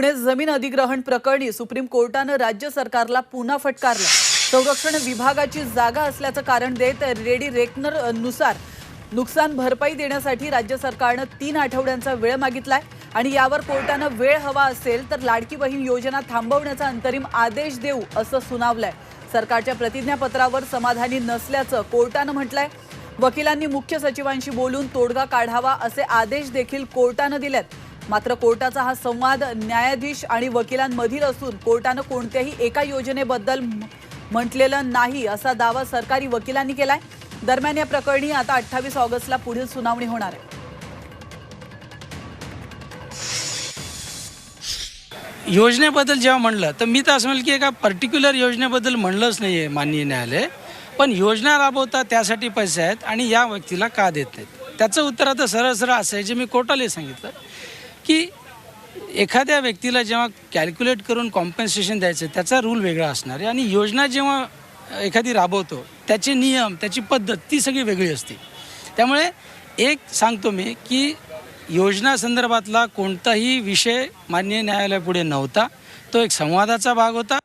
पुणे जमीन अधिग्रहण प्रकरणी सुप्रीम कोर्टानं राज्य सरकारला पुन्हा फटकारलं. संरक्षण विभागाची जागा असल्याचं कारण देत रेडी रेकनरनुसार नुकसान भरपाई देण्यासाठी राज्य सरकारनं तीन आठवड्यांचा वेळ मागितलाय आणि यावर कोर्टानं वेळ हवा असेल तर लाडकी बहीण योजना थांबवण्याचा अंतरिम आदेश देऊ असं सुनावलंय. सरकारच्या प्रतिज्ञापत्रावर समाधानी नसल्याचं कोर्टानं म्हटलंय. वकिलांनी मुख्य सचिवांशी बोलून तोडगा काढावा असे आदेश देखील कोर्टानं दिलेत. मात्र कोर्टाचा हा संवाद न्यायाधीश आणि वकिलांमधील असून कोर्टानं कोणत्याही एका योजनेबद्दल म्हटलेलं नाही असा दावा सरकारी वकिलांनी केलाय. दरम्यान या प्रकरणी आता अठ्ठावीस ऑगस्टला पुढील सुनावणी होणार आहे. योजनेबद्दल जेव्हा म्हणलं तर मी तर असं म्हणलं की एका पर्टिक्युलर योजनेबद्दल म्हणलंच नाही आहे माननीय न्यायालय. पण योजना राबवता त्यासाठी पैसे आहेत आणि या व्यक्तीला का देत नाहीत? त्याचं उत्तर आता सरळ सरळ असं आहे जे मी कोर्टाला सांगितलं. की एखाद्या व्यक्तीला जेव्हा कॅल्क्युलेट करून कॉम्पन्सेशन द्यायचं त्याचा रूल वेगळा असणार आहे. आणि योजना जेव्हा एखादी राबवतो त्याचे नियम त्याची पद्धत ती सगळी वेगळी असते. त्यामुळे एक सांगतो मी की योजना संदर्भातला कोणताही विषय मान्य न्यायालयापुढे नव्हता. तो एक संवादाचा भाग होता.